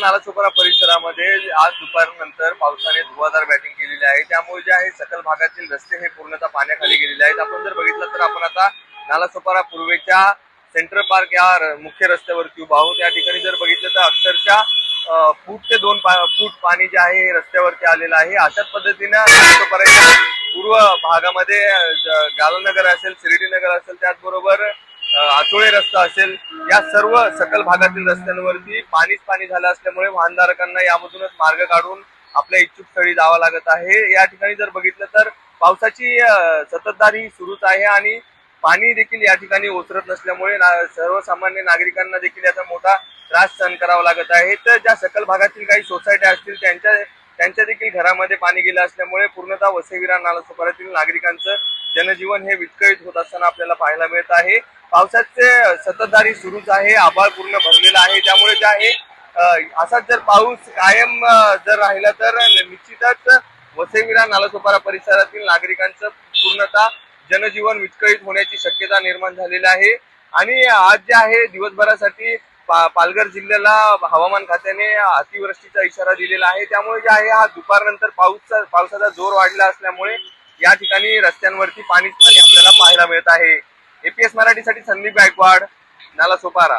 नालासोपारा परिसरामध्ये आज दुपारनंतर पावसाने धुवाधार बॅटिंग केलेली आहे. त्यामुळे जे आहे सकल भागातील रस्ते हे पूर्णतः पाण्याखाली गेलेले आहेत. आपण जर बघितलं तर आपण आता नालासोपारा पूर्वेच्या सेंट्रल पार्क या मुख्य रस्त्यावरती उभा आहोत. या ठिकाणी जर बघितलं तर अक्षरशः फूट ते दोन पा- फूट पाणी जे आहे हे रस्त्यावरती आलेलं आहे. अशाच पद्धतीनं नालासोपाराच्या पूर्व भागामध्ये गालनगर असेल शिर्डीनगर असेल त्याचबरोबर आचोळे रस्ता असेल या सर्व सकल भागातील रस्त्यांवरती पाणीच पाणी झालं असल्यामुळे वाहनधारकांना यामधूनच मार्ग काढून आपल्या इच्छुक स्थळी जावं लागत आहे. या ठिकाणी जर बघितलं तर पावसाची सततधार ही सुरूच आहे आणि पाणी देखील या ठिकाणी ओसरत नसल्यामुळे ना- सर्वसामान्य नागरिकांना देखील याचा मोठा त्रास सहन करावा लागत आहे. तर ज्या सकल भागातील काही सोसायट्या असतील त्यांच्या त्यांच्या देखील घरामध्ये पाणी गेलं असल्यामुळे पूर्णतः वसईविरा नालासोपाऱ्यातील नागरिकांचं जनजीवन हे विस्कळीत होत असताना आपल्याला पाहायला मिळत आहे. पावसाचे सततधारी सुरूच आहे आभाळ पूर्ण भरलेला आहे. त्यामुळे जे आहे असाच जर पाऊस कायम जर राहिला तर निश्चितच वसईविरा नालासोपारा परिसरातील नागरिकांचं पूर्णतः जनजीवन विस्कळीत होण्याची शक्यता निर्माण झालेली आहे. आणि आज जे आहे दिवसभरासाठी पा- पालघर जिल्ह्याला हवामान खात्याने अतिवृष्टीचा इशारा दिलेला आहे. त्यामुळे जे आहे हा दुपारनंतर पाऊसचा पावसाचा जोर वाढला असल्यामुळे या ठिकाणी रस्त्यांवरती पाणीच पाणी आपल्याला पाहायला मिळत आहे. एपीएस मराठीसाठी संदीप गायकवाड नालासोपारा.